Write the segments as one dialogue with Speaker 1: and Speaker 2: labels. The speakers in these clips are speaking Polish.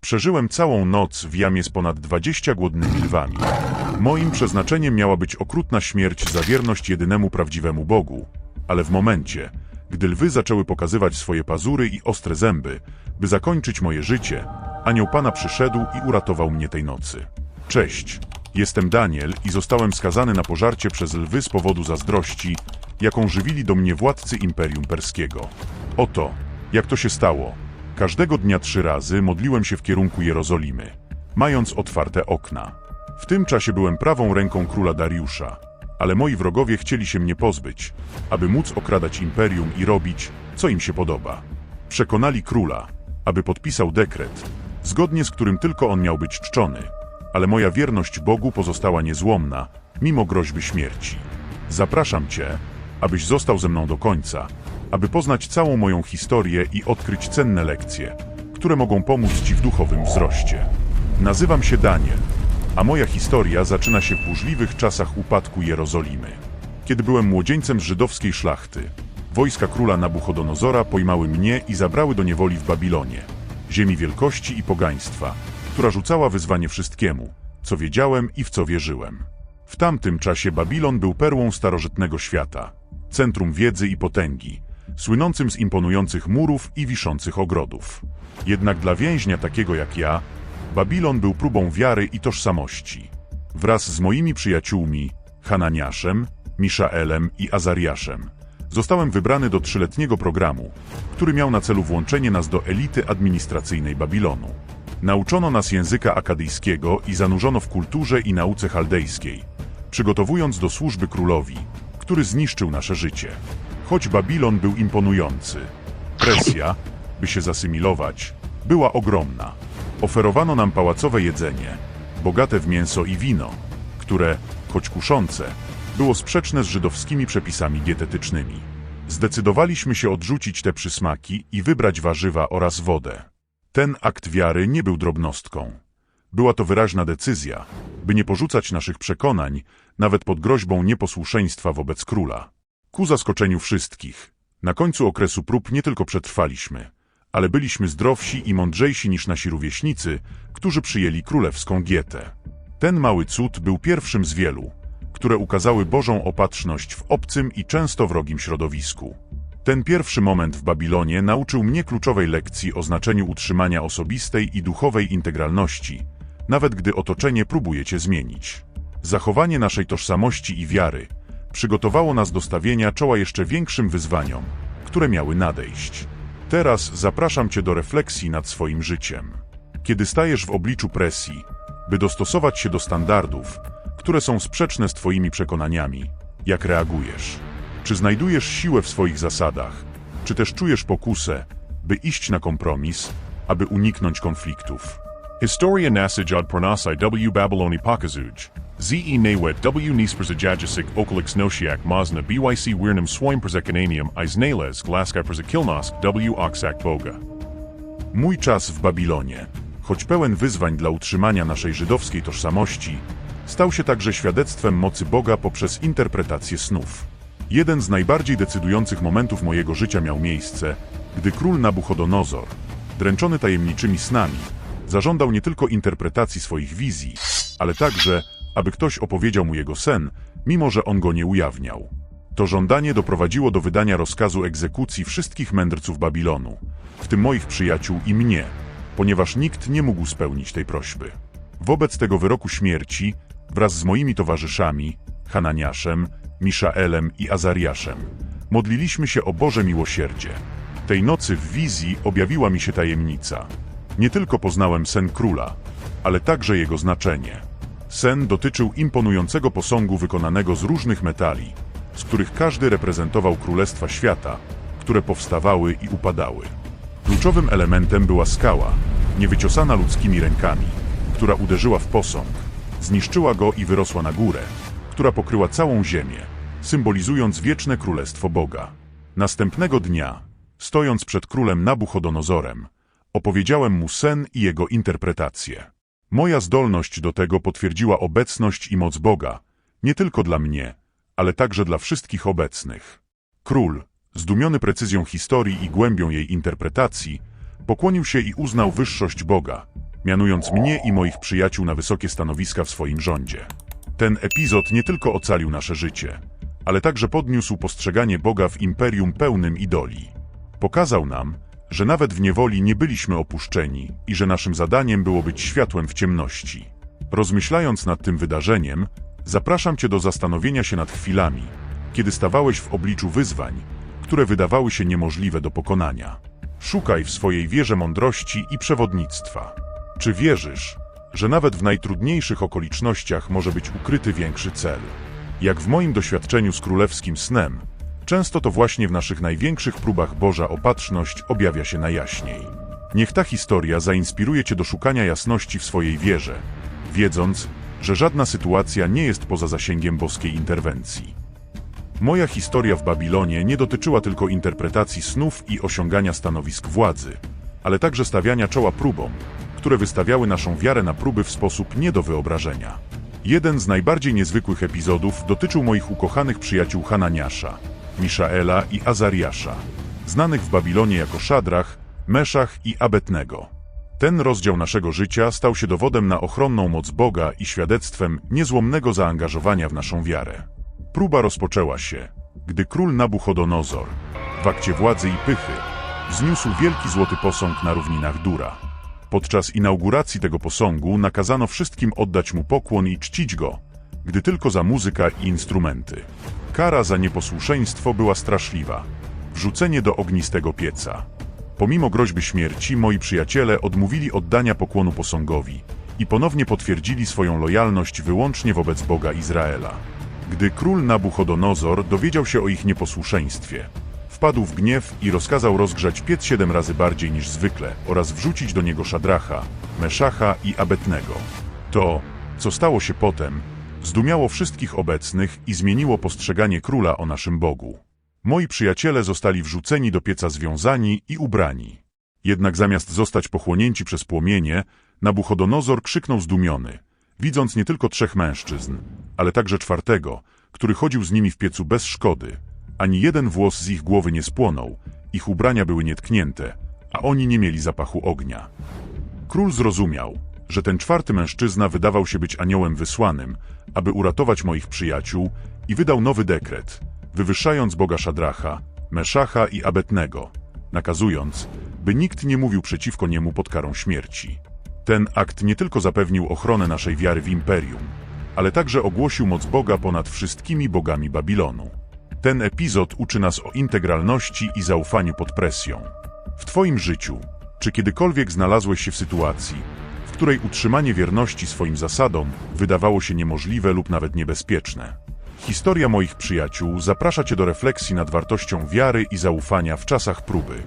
Speaker 1: Przeżyłem całą noc w jamie z ponad 20 głodnymi lwami. Moim przeznaczeniem miała być okrutna śmierć za wierność jedynemu prawdziwemu Bogu, ale w momencie, gdy lwy zaczęły pokazywać swoje pazury i ostre zęby, by zakończyć moje życie, anioł Pana przyszedł i uratował mnie tej nocy. Cześć, jestem Daniel i zostałem skazany na pożarcie przez lwy z powodu zazdrości, jaką żywili do mnie władcy Imperium Perskiego. Oto, jak to się stało. Każdego dnia trzy razy modliłem się w kierunku Jerozolimy, mając otwarte okna. W tym czasie byłem prawą ręką króla Dariusza, ale moi wrogowie chcieli się mnie pozbyć, aby móc okradać imperium i robić, co im się podoba. Przekonali króla, aby podpisał dekret, zgodnie z którym tylko on miał być czczony, ale moja wierność Bogu pozostała niezłomna, mimo groźby śmierci. Zapraszam Cię, abyś został ze mną do końca, aby poznać całą moją historię i odkryć cenne lekcje, które mogą pomóc Ci w duchowym wzroście. Nazywam się Daniel, a moja historia zaczyna się w burzliwych czasach upadku Jerozolimy. Kiedy byłem młodzieńcem z żydowskiej szlachty, wojska króla Nabuchodonozora pojmały mnie i zabrały do niewoli w Babilonie, ziemi wielkości i pogaństwa, która rzucała wyzwanie wszystkiemu, co wiedziałem i w co wierzyłem. W tamtym czasie Babilon był perłą starożytnego świata, centrum wiedzy i potęgi, słynącym z imponujących murów i wiszących ogrodów. Jednak dla więźnia takiego jak ja, Babilon był próbą wiary i tożsamości. Wraz z moimi przyjaciółmi, Hananiaszem, Miszaelem i Azariaszem, zostałem wybrany do trzyletniego programu, który miał na celu włączenie nas do elity administracyjnej Babilonu. Nauczono nas języka akadyjskiego i zanurzono w kulturze i nauce chaldejskiej, przygotowując do służby królowi, który zniszczył nasze życie. Choć Babilon był imponujący, presja, by się zasymilować, była ogromna. Oferowano nam pałacowe jedzenie, bogate w mięso i wino, które, choć kuszące, było sprzeczne z żydowskimi przepisami dietetycznymi. Zdecydowaliśmy się odrzucić te przysmaki i wybrać warzywa oraz wodę. Ten akt wiary nie był drobnostką. Była to wyraźna decyzja, by nie porzucać naszych przekonań, nawet pod groźbą nieposłuszeństwa wobec króla. Ku zaskoczeniu wszystkich, na końcu okresu prób nie tylko przetrwaliśmy, ale byliśmy zdrowsi i mądrzejsi niż nasi rówieśnicy, którzy przyjęli królewską dietę. Ten mały cud był pierwszym z wielu, które ukazały Bożą opatrzność w obcym i często wrogim środowisku. Ten pierwszy moment w Babilonie nauczył mnie kluczowej lekcji o znaczeniu utrzymania osobistej i duchowej integralności, nawet gdy otoczenie próbuje cię zmienić. Zachowanie naszej tożsamości i wiary przygotowało nas do stawienia czoła jeszcze większym wyzwaniom, które miały nadejść. Teraz zapraszam Cię do refleksji nad swoim życiem. Kiedy stajesz w obliczu presji, by dostosować się do standardów, które są sprzeczne z Twoimi przekonaniami, jak reagujesz? Czy znajdujesz siłę w swoich zasadach, czy też czujesz pokusę, by iść na kompromis, aby uniknąć konfliktów?
Speaker 2: Historia nasaj od pornasai w Babyloni pokazuj. Ze nawet w nisperzajajasik okolix nosiak mazna byc wirnum swoim perzekananium is nales glaska perzekilnosk w oksak boga.
Speaker 1: Mój czas w Babilonie, choć pełen wyzwań dla utrzymania naszej żydowskiej tożsamości, stał się także świadectwem mocy Boga poprzez interpretację snów. Jeden z najbardziej decydujących momentów mojego życia miał miejsce, gdy król Nabuchodonozor, dręczony tajemniczymi snami, zażądał nie tylko interpretacji swoich wizji, ale także, aby ktoś opowiedział mu jego sen, mimo że on go nie ujawniał. To żądanie doprowadziło do wydania rozkazu egzekucji wszystkich mędrców Babilonu, w tym moich przyjaciół i mnie, ponieważ nikt nie mógł spełnić tej prośby. Wobec tego wyroku śmierci, wraz z moimi towarzyszami, Hananiaszem, Miszaelem i Azariaszem, modliliśmy się o Boże miłosierdzie. Tej nocy w wizji objawiła mi się tajemnica. Nie tylko poznałem sen króla, ale także jego znaczenie. Sen dotyczył imponującego posągu wykonanego z różnych metali, z których każdy reprezentował królestwa świata, które powstawały i upadały. Kluczowym elementem była skała, niewyciosana ludzkimi rękami, która uderzyła w posąg, zniszczyła go i wyrosła na górę, która pokryła całą ziemię, symbolizując wieczne królestwo Boga. Następnego dnia, stojąc przed królem Nabuchodonozorem, opowiedziałem mu sen i jego interpretację. Moja zdolność do tego potwierdziła obecność i moc Boga, nie tylko dla mnie, ale także dla wszystkich obecnych. Król, zdumiony precyzją historii i głębią jej interpretacji, pokłonił się i uznał wyższość Boga, mianując mnie i moich przyjaciół na wysokie stanowiska w swoim rządzie. Ten epizod nie tylko ocalił nasze życie, ale także podniósł postrzeganie Boga w imperium pełnym idoli. Pokazał nam, że nawet w niewoli nie byliśmy opuszczeni i że naszym zadaniem było być światłem w ciemności. Rozmyślając nad tym wydarzeniem, zapraszam Cię do zastanowienia się nad chwilami, kiedy stawałeś w obliczu wyzwań, które wydawały się niemożliwe do pokonania. Szukaj w swojej wierze mądrości i przewodnictwa. Czy wierzysz, że nawet w najtrudniejszych okolicznościach może być ukryty większy cel? Jak w moim doświadczeniu z królewskim snem, często to właśnie w naszych największych próbach Boża opatrzność objawia się najjaśniej. Niech ta historia zainspiruje Cię do szukania jasności w swojej wierze, wiedząc, że żadna sytuacja nie jest poza zasięgiem boskiej interwencji. Moja historia w Babilonie nie dotyczyła tylko interpretacji snów i osiągania stanowisk władzy, ale także stawiania czoła próbom, które wystawiały naszą wiarę na próby w sposób nie do wyobrażenia. Jeden z najbardziej niezwykłych epizodów dotyczył moich ukochanych przyjaciół Hananiasza, Miszaela i Azariasza, znanych w Babilonie jako Szadrach, Meszach i Abetnego. Ten rozdział naszego życia stał się dowodem na ochronną moc Boga i świadectwem niezłomnego zaangażowania w naszą wiarę. Próba rozpoczęła się, gdy król Nabuchodonozor, w akcie władzy i pychy, wzniósł wielki złoty posąg na równinach Dura. Podczas inauguracji tego posągu nakazano wszystkim oddać mu pokłon i czcić go, gdy tylko za muzyka i instrumenty. Kara za nieposłuszeństwo była straszliwa. Wrzucenie do ognistego pieca. Pomimo groźby śmierci, moi przyjaciele odmówili oddania pokłonu posągowi i ponownie potwierdzili swoją lojalność wyłącznie wobec Boga Izraela. Gdy król Nabuchodonozor dowiedział się o ich nieposłuszeństwie, wpadł w gniew i rozkazał rozgrzać piec siedem razy bardziej niż zwykle oraz wrzucić do niego Szadracha, Meszacha i Abetnego. To, co stało się potem, zdumiało wszystkich obecnych i zmieniło postrzeganie króla o naszym Bogu. Moi przyjaciele zostali wrzuceni do pieca związani i ubrani. Jednak zamiast zostać pochłonięci przez płomienie, Nabuchodonozor krzyknął zdumiony, widząc nie tylko trzech mężczyzn, ale także czwartego, który chodził z nimi w piecu bez szkody. Ani jeden włos z ich głowy nie spłonął, ich ubrania były nietknięte, a oni nie mieli zapachu ognia. Król zrozumiał, że ten czwarty mężczyzna wydawał się być aniołem wysłanym, aby uratować moich przyjaciół i wydał nowy dekret, wywyższając Boga Szadracha, Meszacha i Abetnego, nakazując, by nikt nie mówił przeciwko niemu pod karą śmierci. Ten akt nie tylko zapewnił ochronę naszej wiary w imperium, ale także ogłosił moc Boga ponad wszystkimi bogami Babilonu. Ten epizod uczy nas o integralności i zaufaniu pod presją. W Twoim życiu, czy kiedykolwiek znalazłeś się w sytuacji, której utrzymanie wierności swoim zasadom wydawało się niemożliwe lub nawet niebezpieczne? Historia moich przyjaciół zaprasza Cię do refleksji nad wartością wiary i zaufania w czasach próby.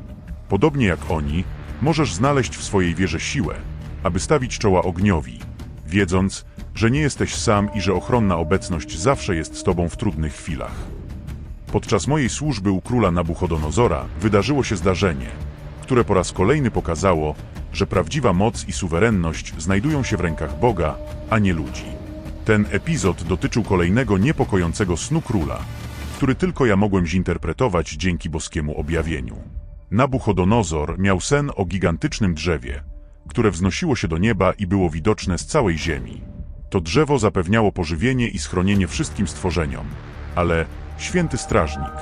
Speaker 1: Podobnie jak oni, możesz znaleźć w swojej wierze siłę, aby stawić czoła ogniowi, wiedząc, że nie jesteś sam i że ochronna obecność zawsze jest z Tobą w trudnych chwilach. Podczas mojej służby u króla Nabuchodonozora wydarzyło się zdarzenie, które po raz kolejny pokazało, że prawdziwa moc i suwerenność znajdują się w rękach Boga, a nie ludzi. Ten epizod dotyczył kolejnego niepokojącego snu króla, który tylko ja mogłem zinterpretować dzięki boskiemu objawieniu. Nabuchodonozor miał sen o gigantycznym drzewie, które wznosiło się do nieba i było widoczne z całej ziemi. To drzewo zapewniało pożywienie i schronienie wszystkim stworzeniom, ale święty strażnik,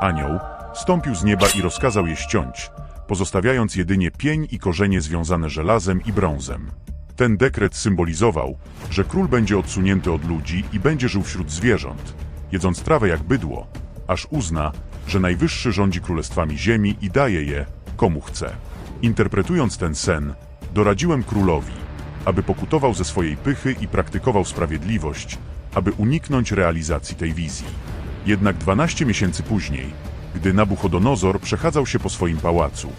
Speaker 1: anioł, stąpił z nieba i rozkazał je ściąć, pozostawiając jedynie pień i korzenie związane żelazem i brązem. Ten dekret symbolizował, że król będzie odsunięty od ludzi i będzie żył wśród zwierząt, jedząc trawę jak bydło, aż uzna, że Najwyższy rządzi królestwami ziemi i daje je, komu chce. Interpretując ten sen, doradziłem królowi, aby pokutował ze swojej pychy i praktykował sprawiedliwość, aby uniknąć realizacji tej wizji. Jednak 12 miesięcy później, gdy Nabuchodonozor przechadzał się po swoim pałacu,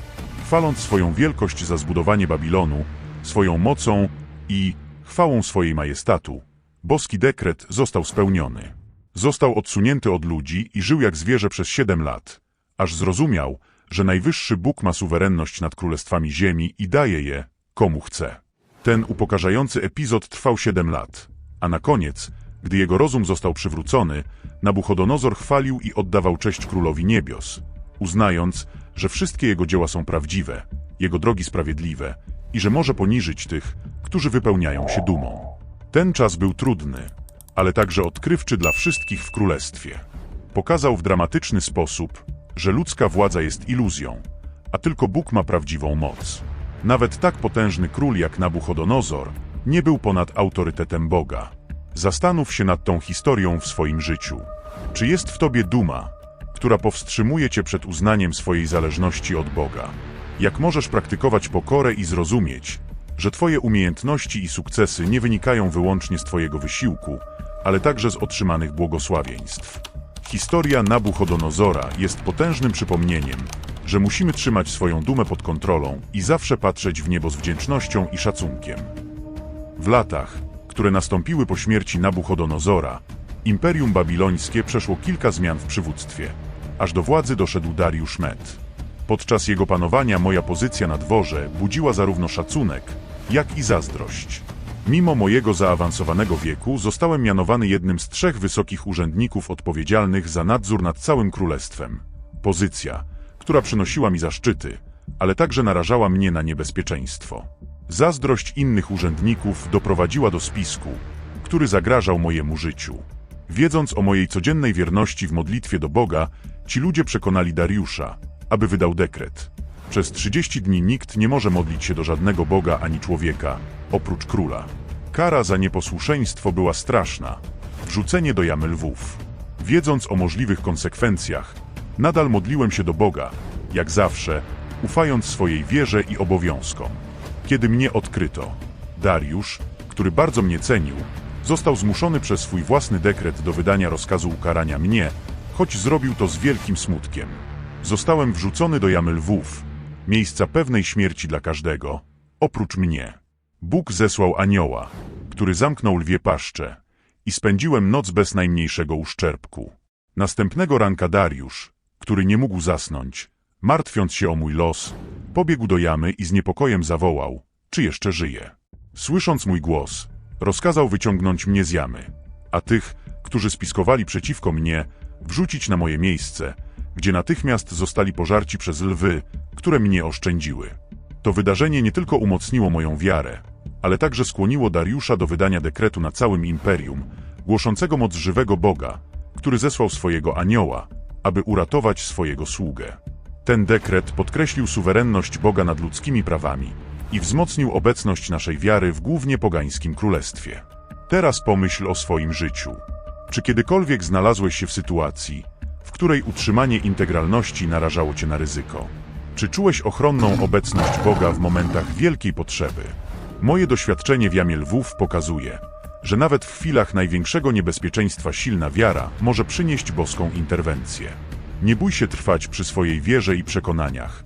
Speaker 1: chwaląc swoją wielkość za zbudowanie Babilonu, swoją mocą i chwałą swojej majestatu, boski dekret został spełniony. Został odsunięty od ludzi i żył jak zwierzę przez siedem lat, aż zrozumiał, że najwyższy Bóg ma suwerenność nad królestwami ziemi i daje je, komu chce. Ten upokarzający epizod trwał siedem lat, a na koniec, gdy jego rozum został przywrócony, Nabuchodonozor chwalił i oddawał cześć królowi niebios, uznając, że wszystkie jego dzieła są prawdziwe, jego drogi sprawiedliwe i że może poniżyć tych, którzy wypełniają się dumą. Ten czas był trudny, ale także odkrywczy dla wszystkich w królestwie. Pokazał w dramatyczny sposób, że ludzka władza jest iluzją, a tylko Bóg ma prawdziwą moc. Nawet tak potężny król jak Nabuchodonozor nie był ponad autorytetem Boga. Zastanów się nad tą historią w swoim życiu. Czy jest w tobie duma, która powstrzymuje cię przed uznaniem swojej zależności od Boga? Jak możesz praktykować pokorę i zrozumieć, że twoje umiejętności i sukcesy nie wynikają wyłącznie z twojego wysiłku, ale także z otrzymanych błogosławieństw? Historia Nabuchodonozora jest potężnym przypomnieniem, że musimy trzymać swoją dumę pod kontrolą i zawsze patrzeć w niebo z wdzięcznością i szacunkiem. W latach, które nastąpiły po śmierci Nabuchodonozora, Imperium Babilońskie przeszło kilka zmian w przywództwie, aż do władzy doszedł Dariusz Med. Podczas jego panowania moja pozycja na dworze budziła zarówno szacunek, jak i zazdrość. Mimo mojego zaawansowanego wieku zostałem mianowany jednym z trzech wysokich urzędników odpowiedzialnych za nadzór nad całym królestwem. Pozycja, która przynosiła mi zaszczyty, ale także narażała mnie na niebezpieczeństwo. Zazdrość innych urzędników doprowadziła do spisku, który zagrażał mojemu życiu. Wiedząc o mojej codziennej wierności w modlitwie do Boga, ci ludzie przekonali Dariusza, aby wydał dekret. Przez 30 dni nikt nie może modlić się do żadnego Boga ani człowieka, oprócz króla. Kara za nieposłuszeństwo była straszna. Wrzucenie do jamy lwów. Wiedząc o możliwych konsekwencjach, nadal modliłem się do Boga, jak zawsze, ufając swojej wierze i obowiązkom. Kiedy mnie odkryto, Dariusz, który bardzo mnie cenił, został zmuszony przez swój własny dekret do wydania rozkazu ukarania mnie, choć zrobił to z wielkim smutkiem. Zostałem wrzucony do jamy lwów, miejsca pewnej śmierci dla każdego, oprócz mnie. Bóg zesłał anioła, który zamknął lwie paszcze i spędziłem noc bez najmniejszego uszczerbku. Następnego ranka Dariusz, który nie mógł zasnąć, martwiąc się o mój los, pobiegł do jamy i z niepokojem zawołał, czy jeszcze żyje. Słysząc mój głos, rozkazał wyciągnąć mnie z jamy, a tych, którzy spiskowali przeciwko mnie, wrzucić na moje miejsce, gdzie natychmiast zostali pożarci przez lwy, które mnie oszczędziły. To wydarzenie nie tylko umocniło moją wiarę, ale także skłoniło Dariusza do wydania dekretu na całym imperium, głoszącego moc żywego Boga, który zesłał swojego anioła, aby uratować swojego sługę. Ten dekret podkreślił suwerenność Boga nad ludzkimi prawami i wzmocnił obecność naszej wiary w głównie pogańskim królestwie. Teraz pomyśl o swoim życiu. Czy kiedykolwiek znalazłeś się w sytuacji, w której utrzymanie integralności narażało cię na ryzyko? Czy czułeś ochronną obecność Boga w momentach wielkiej potrzeby? Moje doświadczenie w jamie lwów pokazuje, że nawet w chwilach największego niebezpieczeństwa silna wiara może przynieść boską interwencję. Nie bój się trwać przy swojej wierze i przekonaniach,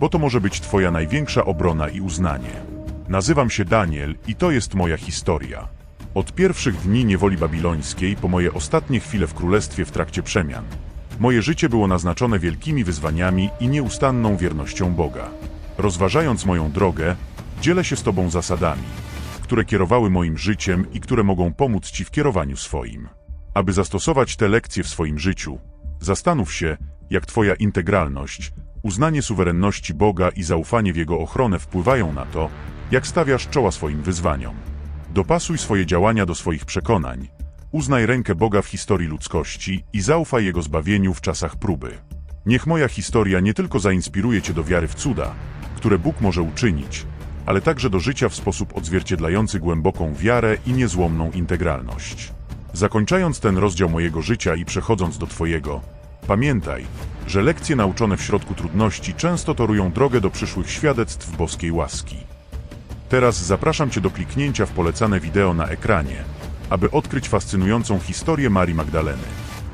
Speaker 1: bo to może być Twoja największa obrona i uznanie. Nazywam się Daniel i to jest moja historia. Od pierwszych dni niewoli babilońskiej po moje ostatnie chwile w królestwie w trakcie przemian. Moje życie było naznaczone wielkimi wyzwaniami i nieustanną wiernością Boga. Rozważając moją drogę, dzielę się z Tobą zasadami, które kierowały moim życiem i które mogą pomóc Ci w kierowaniu swoim. Aby zastosować te lekcje w swoim życiu, zastanów się, jak Twoja integralność, uznanie suwerenności Boga i zaufanie w Jego ochronę wpływają na to, jak stawiasz czoła swoim wyzwaniom. Dopasuj swoje działania do swoich przekonań, uznaj rękę Boga w historii ludzkości i zaufaj Jego zbawieniu w czasach próby. Niech moja historia nie tylko zainspiruje Cię do wiary w cuda, które Bóg może uczynić, ale także do życia w sposób odzwierciedlający głęboką wiarę i niezłomną integralność. Zakończając ten rozdział mojego życia i przechodząc do Twojego, pamiętaj, że lekcje nauczone w środku trudności często torują drogę do przyszłych świadectw boskiej łaski. Teraz zapraszam Cię do kliknięcia w polecane wideo na ekranie, aby odkryć fascynującą historię Marii Magdaleny,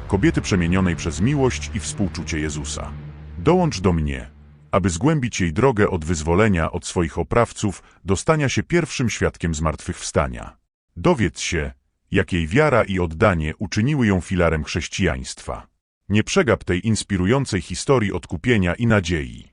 Speaker 1: kobiety przemienionej przez miłość i współczucie Jezusa. Dołącz do mnie, aby zgłębić jej drogę od wyzwolenia od swoich oprawców do stania się pierwszym świadkiem zmartwychwstania. Dowiedz się, jak jej wiara i oddanie uczyniły ją filarem chrześcijaństwa. Nie przegap tej inspirującej historii odkupienia i nadziei.